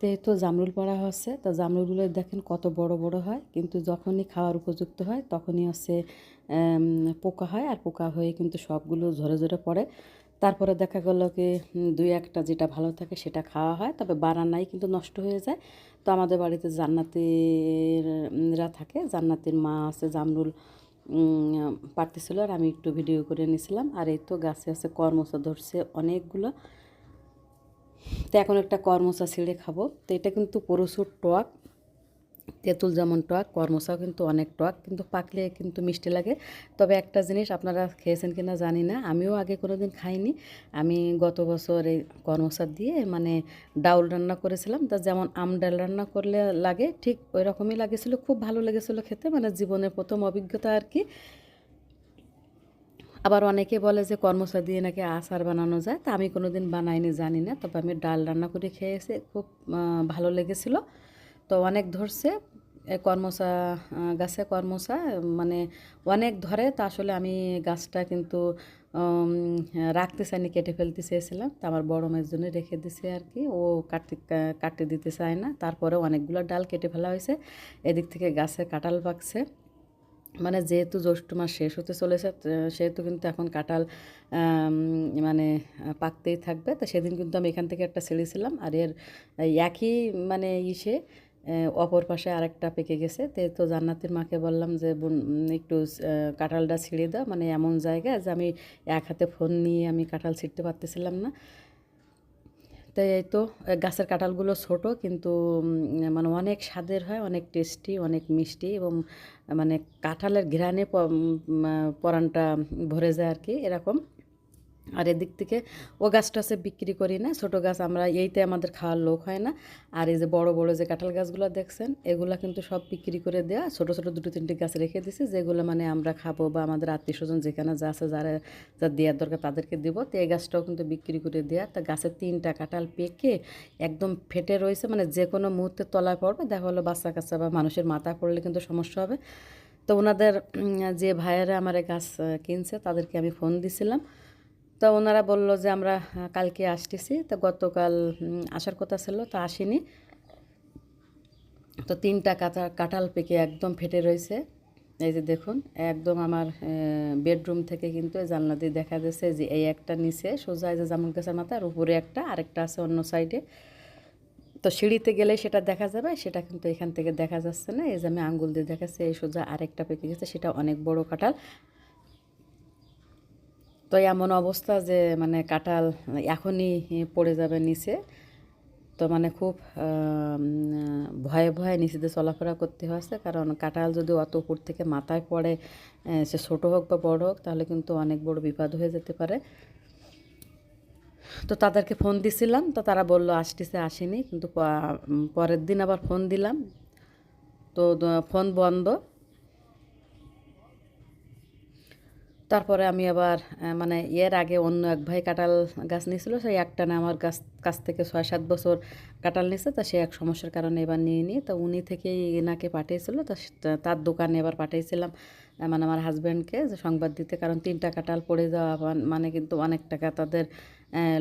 তো তো জামরুল পড়া হচ্ছে তো জামরুলগুলো দেখেন কত বড় বড় হয়, কিন্তু যখনই খাওয়ার উপযুক্ত হয়, তখনই হচ্ছে পোকা হয়, আর পোকা হয়ে কিন্তু সবগুলো ঝরে ঝরে পড়ে। তারপরে দেখা গেল কি দুই একটা যেটা ভালো থাকে সেটা খাওয়া হয়, তবে বারান্নাই কিন্তু নষ্ট হয়ে যায়। তো আমাদের বাড়িতে জান্নাতিরা থাকে, জান্নাতির মা আছে, জামরুল পারতেছিল, আর আমি একটু ভিডিও করে নিয়েছিলাম আর এই তো গাছে আছে কর্মসা ধরছে অনেকগুলো। তো এখন একটা কর্মসা ছিঁড়ে খাব। তো এটা কিন্তু প্রচুর টক, তেঁতুল যেমন টক, কর্মসাও কিন্তু অনেক টক, কিন্তু পাকলে কিন্তু মিষ্টি লাগে। তবে একটা জিনিস আপনারা খেয়েছেন কিনা জানি না, আমিও আগে কোনো দিন খাইনি। আমি গত বছর এই কর্মসা দিয়ে মানে ডাউল রান্না করেছিলাম, তা যেমন আম ডাল রান্না করলে লাগে, ঠিক ওই রকমই লাগেছিলো, খুব ভালো লেগেছিলো খেতে মানে জীবনের প্রথম অভিজ্ঞতা আর কি। আবার অনেকে বলে যে কর্মসা দিয়ে নাকি আচার বানানো যায়, তা আমি কোনো দিন বানাইনি, জানি না। তবে আমি ডাল রান্না করে খেয়েছি, খুব ভালো লেগেছিল। তো অনেক ধরছে কর্মসা গাছে কর্মসা মানে অনেক ধরে, তা আসলে আমি গাছটা কিন্তু রাখতে চাইনি, কেটে ফেলতে চেয়েছিলাম। তা আমার বড় মেয়ের জন্য রেখে দিছে আর কি। ও কাটতে কাটতে দিতে চায় না। তারপরে অনেকগুলো ডাল কেটে ফেলা হয়েছে। এদিক থেকে গাছে কাঁঠাল পাকছে। মানে যেহেতু জ্যৈষ্ঠ মাস শেষ হতে চলেছে সেহেতু কিন্তু এখন কাঁঠাল মানে পাকতেই থাকবে। তো সেদিন কিন্তু আমি এখান থেকে একটা ছেড়েছিলাম আর এর একই মানে ইসে অপর পাশে আরেকটা পেকে গেছে। তো তো জান্নাতের মাকে বললাম যে, বোন একটু কাঁঠালটা ছিঁড়ে দাও। মানে এমন জায়গায় যে আমি এক হাতে ফোন নিয়ে আমি কাঁঠাল ছিঁড়তে পারতেছিলাম না। তাই এই তো গাছের কাঁঠালগুলো ছোট, কিন্তু মানে অনেক স্বাদের হয়, অনেক টেস্টি, অনেক মিষ্টি এবং মানে কাঁঠালের ঘ্রাণে পরানটা ভরে যায় আর কি, এরকম। আর এদিক থেকে ও গাছটা সে বিক্রি করি না। ছোট গাছ আমরা এইতে আমাদের খাওয়ার লোক হয় না। আর এই যে বড় বড় যে কাঁঠাল গাছগুলো দেখছেন, এগুলো কিন্তু সব বিক্রি করে দেওয়া ছোট ছোট দুটো, তিনটে গাছ রেখে দিছি, যেগুলো মানে আমরা খাব বা আমাদের আত্মীয় স্বজন যেখানে যা আছে, যারা, যা দেওয়ার দরকার তাদেরকে দিব। তো এই গাছটাও কিন্তু বিক্রি করে দেওয়া তা গাছের তিনটা কাঁঠাল পেকে একদম ফেটে রয়েছে মানে যে কোনো মুহূর্তে তলায় পড়বে। দেখা হলো বাচ্চা কাচ্চা বা মানুষের মাথা পড়লে কিন্তু সমস্যা হবে। তো ওনাদের যে ভাইয়েরা আমার গাছ কিনছে, তাদেরকে আমি ফোন দিছিলাম। তো ওনারা বলল যে, আমরা কালকে আসতেছি। তো গতকাল আসার কথা ছিল, তো আসেনি। তো তিনটা কাঁচা কাঁঠাল পেকে একদম ফেটে রয়েছে। এই যে দেখুন, একদম আমার বেডরুম থেকে কিন্তু জানলা দিয়ে দেখা যাচ্ছে যে, এই একটা নিচে সোজা যে জামুন গাছের মাথা উপরে একটা, আরেকটা আছে অন্য সাইডে। তো সিঁড়িতে গেলে সেটা দেখা যাবে, সেটা কিন্তু এখান থেকে দেখা যাচ্ছে না। এই যে আমি আঙ্গুল দিয়ে দেখাচ্ছি, এই সোজা আরেকটা পেকে গেছে, সেটা অনেক বড় কাঁঠাল। তো এমন অবস্থা যে মানে কাঁঠাল এখনই পড়ে যাবে নিচে। তো মানে খুব ভয়ে ভয়ে নিচেতে চলাফেরা করতে হয়েছে। কারণ কাঁঠাল যদি অত উপর থেকে মাথায় পড়ে সে ছোটো হোক বা বড় হোক, তাহলে কিন্তু অনেক বড় বিপদ হয়ে যেতে পারে। তো তাদেরকে ফোন দিছিলাম, তো তারা বলল আসতেছে, আসেনি। কিন্তু পরের দিন আবার ফোন দিলাম। তো ফোন বন্ধ। তারপরে আমি আবার মানে এর আগে অন্য এক ভাই কাঁঠাল গাছ নিয়েছিল, সেই একটা না আমার গাছ, কাছ থেকে ছয় সাত বছর কাঁঠাল নিয়েছে তা সে এক সমস্যার কারণে এবার নিয়ে নিই তো উনি থেকেই এনাকে পাঠিয়েছিল, তা তার দোকানে এবার পাঠিয়েছিলাম মানে আমার হাজব্যান্ডকে যে সংবাদ দিতে, কারণ তিনটা কাঁঠাল পড়ে যাওয়া মানে কিন্তু অনেক টাকা তাদের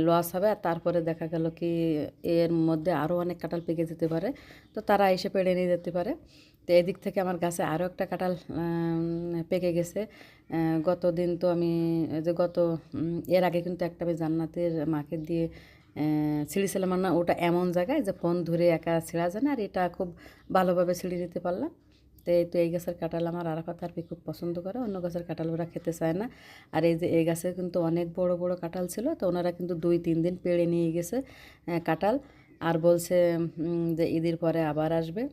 লস হবে। আর তারপরে দেখা গেল কি, এর মধ্যে আরও অনেক কাঁঠাল পেকে যেতে পারে, তো তারা এসে পেড়ে নিয়ে যেতে পারে। তো এদিক থেকে আমার গাছে আরও একটা কাঁঠাল পেকে গেছে। গত দিন তো আমি যে গত এর আগে কিন্তু একটা আমি জান্নাতের মাকে দিয়ে ছিঁড়েছিলাম না ওটা এমন জায়গায় যে ফোন ধরে একা ছিঁড়া যায় না, আর এটা খুব ভালোভাবে ছিঁড়ে নিতে পারলাম। তো এই তো এই গাছের কাঁঠাল আমার আরাফাত আরপি খুব পছন্দ করে, অন্য গাছের কাঁঠাল ওরা খেতে চায় না। আর এই যে এই গাছে কিন্তু অনেক বড় বড় কাঁঠাল ছিল, তো ওনারা কিন্তু দুই, তিন দিন পেড়ে নিয়ে গেছে কাঁঠাল। আর বলছে যে ঈদের পরে আবার আসবে।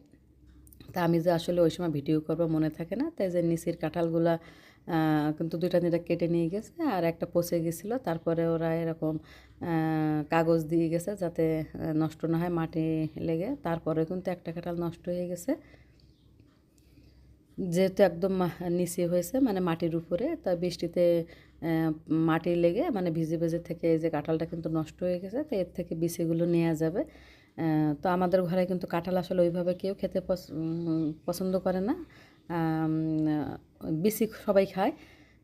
তা আমি যে আসলে ওই সময় ভিডিও করব মনে থাকে না? তাই যে নিচের কাঁঠালগুলা কিন্তু দুইটা তিনটা কেটে নিয়ে গেছে আর একটা পচে গেছিল। তারপরে ওরা এরকম কাগজ দিয়ে গেছে যাতে নষ্ট না হয় মাটি লেগে। তারপরে কিন্তু একটা কাঁঠাল নষ্ট হয়ে গেছে। যেহেতু একদম নিচে হয়েছে মানে মাটির উপরে, তা বৃষ্টিতে মাটি লেগে মানে ভিজে ভিজে থেকে এই যে কাঁঠালটা কিন্তু নষ্ট হয়ে গেছে, তো এর থেকে বিষেগুলো নেওয়া যাবে। তো আমাদের ঘরে কিন্তু কাঁঠাল আসলে ওইভাবে কেউ খেতে পছ- পছন্দ করে না। বিচি সবাই খায়।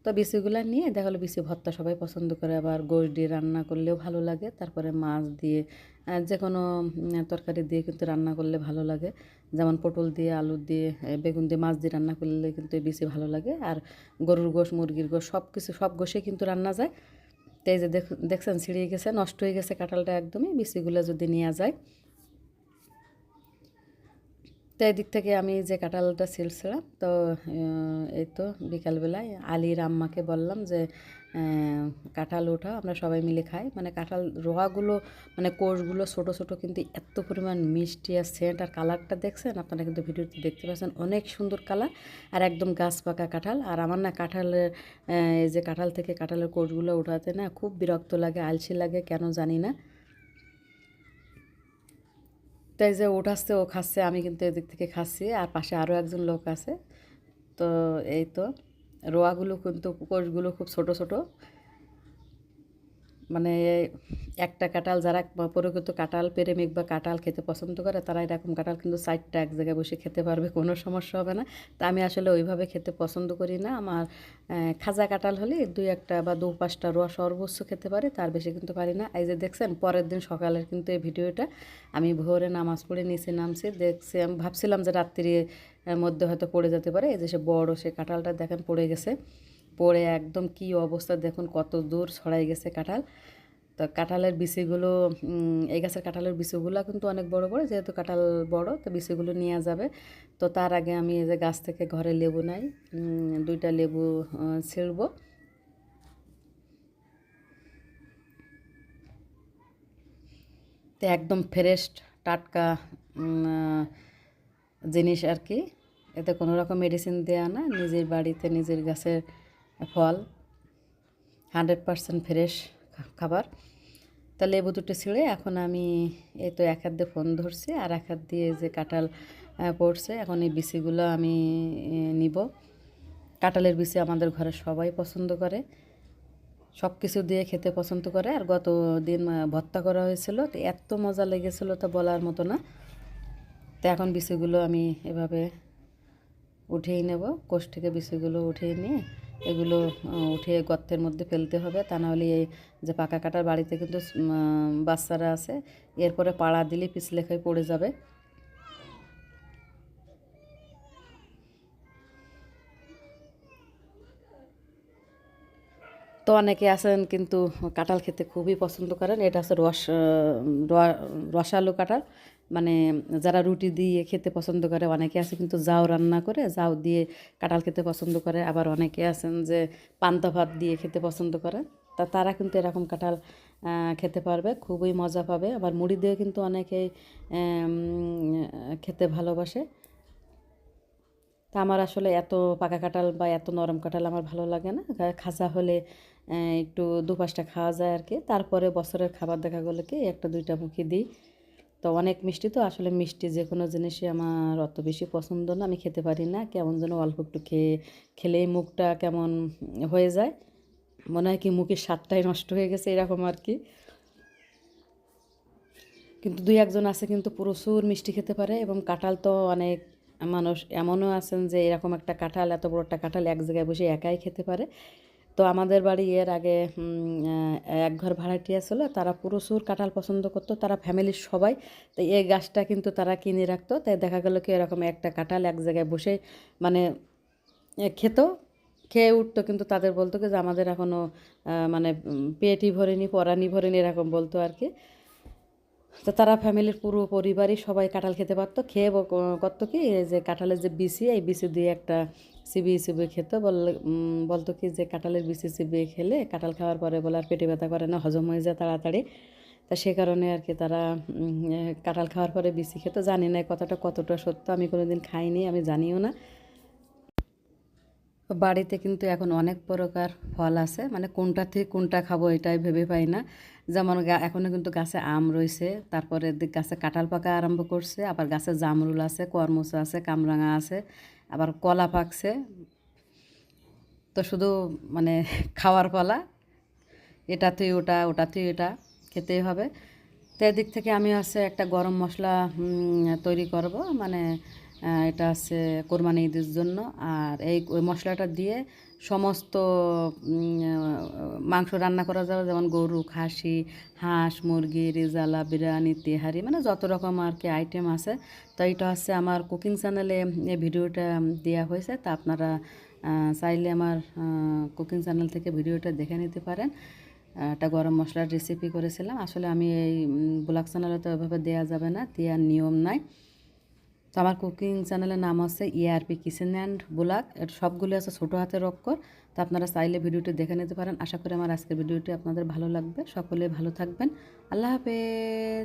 তো বিচিগুলো নিয়ে দেখা গেলো বিচি ভর্তা সবাই পছন্দ করে। আবার গোশ দিয়ে রান্না করলেও ভালো লাগে। তারপরে মাছ দিয়ে যে কোনো তরকারি দিয়ে কিন্তু রান্না করলে ভালো লাগে। যেমন পটল দিয়ে, আলু দিয়ে বেগুন দিয়ে মাছ দিয়ে রান্না করলে কিন্তু বেশি ভালো লাগে। আর গরুর গোশ, মুরগির গোশ সব কিছু সব গোশে কিন্তু রান্না যায়। তাই যে দেখ- দেখছেন ছিঁড়িয়ে গেছে, নষ্ট হয়ে গেছে কাঁঠালটা একদমই। বিচিগুলো যদি নেওয়া যায় তো এদিক থেকে আমি যে কাঁঠালটা ছিলছিলাম তো এই তো বিকালবেলায় আলির আম্মাকে বললাম যে কাঁঠাল ওঠা আমরা সবাই মিলে খাই। মানে কাঁঠাল রোয়াগুলো মানে কোষগুলো ছোট ছোট কিন্তু এত পরিমাণ মিষ্টি আর সেন্ট আর কালারটা দেখছেন, আপনারা কিন্তু ভিডিওতে দেখতে পাচ্ছেন অনেক সুন্দর কালার আর একদম গাছ পাকা কাঁঠাল। আর আমার না কাঁঠালের এই যে কাঁঠাল থেকে কাঁঠালের কোষগুলো ওঠাতে না খুব বিরক্ত লাগে, আলসি লাগে, কেন জানি না। তাই যে উঠাচ্ছে, ও খাচ্ছে, আমি কিন্তু এদিক থেকে খাচ্ছি। আর পাশে আরও একজন লোক আছে। তো এই তো, রোয়াগুলো কিন্তু, কোষগুলো খুব ছোট ছোট। মানে একটা কাঁঠাল যারা প্রকৃত কাঁঠাল, প্রেমিক বা কাঁঠাল খেতে পছন্দ করে, তারা এরকম কাঁঠাল কিন্তু সাইডটা এক জায়গায় বসে খেতে পারবে, কোনো সমস্যা হবে না। তা আমি আসলে ওইভাবে খেতে পছন্দ করি না। আমার খাজা কাঁঠাল হলে দুই একটা বা দু পাঁচটা রোয়া সর্বোচ্চ খেতে পারি, তার বেশি কিন্তু পারি না। এই যে দেখছেন, পরের দিন সকালের কিন্তু এই ভিডিওটা, আমি ভোরে নামাজ পড়ে নিচে নামছি, দেখছি, আমি ভাবছিলাম যে রাত্রির মধ্যে হয়তো পড়ে যেতে পারে। এই যে সে বড় সে কাঁঠালটা দেখেন পড়ে গেছে। পড়ে একদম কি অবস্থা দেখুন, কত দূর ছড়াই গেছে কাঁঠাল। তো কাঁঠালের বিচিগুলো এই গাছের কাঁঠালের বিচিগুলো কিন্তু অনেক বড় বড়, যেহেতু কাঁঠাল বড়, তো বিচিগুলো নেওয়া যাবে। তো তার আগে আমি এই যে গাছ থেকে ঘরে লেবু নাই দুইটা লেবু ছিঁড়বো। তো একদম ফ্রেশ টাটকা জিনিস আর কি। এতে কোনো রকম মেডিসিন দেওয়া না, নিজের বাড়িতে, নিজের গাছের ফল হান্ড্রেড পারসেন্ট ফ্রেশ খাবার। তা লেবু দুটো ছিঁড়ে এখন আমি এই তো এক হাত দিয়ে ফোন ধরছি আর এক হাত দিয়ে যে কাঁঠাল পড়ছে, এখন এই বিচিগুলো আমি নিব। কাঁঠালের বিচি আমাদের ঘরে সবাই পছন্দ করে সব কিছু দিয়ে খেতে পছন্দ করে। আর গত দিন ভর্তা করা হয়েছিল, তো এত মজা লেগেছিলো তা বলার মতো না। তো এখন বিচিগুলো আমি এভাবে উঠিয়ে নেব, কোষ থেকে বিচিগুলো উঠিয়ে নিয়ে এগুলো উঠে গর্তের মধ্যে ফেলতে হবে। তা নাহলে এই যে পাকা কাটার বাড়িতে কিন্তু বাচ্চারা আছে, এরপরে পাড়া দিলে পিছলে খাই পড়ে যাবে। তো অনেকে আছেন কিন্তু, কাঁঠাল খেতে খুবই পছন্দ করেন। এটা হচ্ছে রস রসালো কাঁঠাল। মানে যারা রুটি দিয়ে খেতে পছন্দ করে, অনেকে আছে কিন্তু জাউ রান্না করে জাউ দিয়ে কাঁঠাল খেতে পছন্দ করে, আবার অনেকে আছেন যে পান্তা ভাত দিয়ে খেতে পছন্দ করে। তা তারা কিন্তু এরকম কাঁঠাল খেতে পারবে, খুবই মজা পাবে। আবার মুড়ি দিয়ে কিন্তু অনেকেই খেতে ভালোবাসে। তা আমার আসলে এত পাকা কাঁঠাল বা এত নরম কাঁঠাল আমার ভালো লাগে না। খাজা হলে একটু দু পাঁচটা খাওয়া যায় আর কি। তারপরে বছরের খাবার দেখা গেলে কি একটা দুইটা মুখে দিই। তো অনেক মিষ্টি তো, আসলে মিষ্টি যে কোনো জিনিসই আমার অত বেশি পছন্দ না, আমি খেতে পারি না। কেমন যেন অল্প একটু খেয়ে, খেলেই মুখটা কেমন হয়ে যায়। মনে হয় কি মুখের স্বাদটাই নষ্ট হয়ে গেছে এরকম আর কি। কিন্তু দুই একজন আছে কিন্তু প্রচুর মিষ্টি খেতে পারে এবং কাঁঠাল তো অনেক মানুষ এমনও আছেন যে এরকম একটা কাঁঠাল, এত বড় একটা কাঁঠাল এক জায়গায় বসে একাই খেতে পারে। তো আমাদের বাড়ি এর আগে এক ঘর ভাড়াটিয়া ছিল, তারা প্রচুর কাঁঠাল পছন্দ করতো, তারা ফ্যামিলির সবাই। তো এই গাছটা কিন্তু তারা কিনে রাখতো, তাই দেখা গেল কি এরকম একটা কাঁঠাল এক জায়গায় বসে মানে খেত, খেয়ে উঠতো, কিন্তু তাদের বলতো কি যে আমাদের এখনও মানে পেটই ভরেনি, পরানি ভরেনি, এরকম বলতো আর কি। তো তারা ফ্যামিলির পুরো পরিবারই সবাই কাঁঠাল খেতে পারতো, খেয়ে করতো কি যে কাঁঠালের যে বিচি, এই বিচি দিয়ে একটা চিবিয়ে চিবিয়ে খেত বলতো কি যে কাঁঠালের বিচি চিবিয়ে খেলে কাঁঠাল খাওয়ার পরে বলে আর পেটে ব্যথা করে না, হজম হয়ে যায় তাড়াতাড়ি। তা সে কারণে আর কি তারা কাঁঠাল খাওয়ার পরে বিচি খেত। জানি না কথাটা কতটা সত্য, আমি কোনোদিন খাইনি, আমি জানিও না। বাড়িতে কিন্তু এখন অনেক প্রকার ফল আছে মানে কোনটা থেকে কোনটা খাব এটাই ভেবে পাই না। যেমন গা- এখনও কিন্তু গাছে আম রয়েছে তারপরে গাছে কাঁঠাল পাকা আরম্ভ করছে, আবার গাছে জামরুল আছে, কর্মচা আছে, কামরাঙা আছে। আবার কলা পাকছে। তো শুধু মানে খাওয়ার পালা এটা তুই ওটা ওটা তুই এটা খেতেই হবে। তো এদিক থেকে আমি হচ্ছে একটা গরম মশলা তৈরি করব। মানে এটা হচ্ছে কোরবানি ঈদের জন্য। আর এই ওই মশলাটা দিয়ে সমস্ত মাংস রান্না করা যাবে, যেমন গরু, খাসি, হাঁস, মুরগি, রেজালা, বিরিয়ানি, তেহারি মানে যত রকম আর কি আইটেম আছে। তো এটা হচ্ছে আমার কুকিং চ্যানেলে এই ভিডিওটা দেওয়া হয়েছে। তা আপনারা চাইলে আমার কুকিং চ্যানেল থেকে ভিডিওটা দেখে নিতে পারেন। একটা গরম মশলার রেসিপি করেছিলাম। আসলে আমি এই ব্লগ চ্যানেলে তো ওইভাবে দেওয়া যাবে না দেওয়ার নিয়ম নাই। তো আমার কুকিং চ্যানেলের নাম হচ্ছে ইআরপি কিচেন অ্যান্ড ব্লগ সবগুলো আছে ছোটো হাতের অক্ষর। তো আপনারা চাইলে ভিডিওটি দেখে নিতে পারেন। আশা করি আমার আজকের ভিডিওটি আপনাদের ভালো লাগবে। সকলে ভালো থাকবেন। আল্লাহ হাফেজ।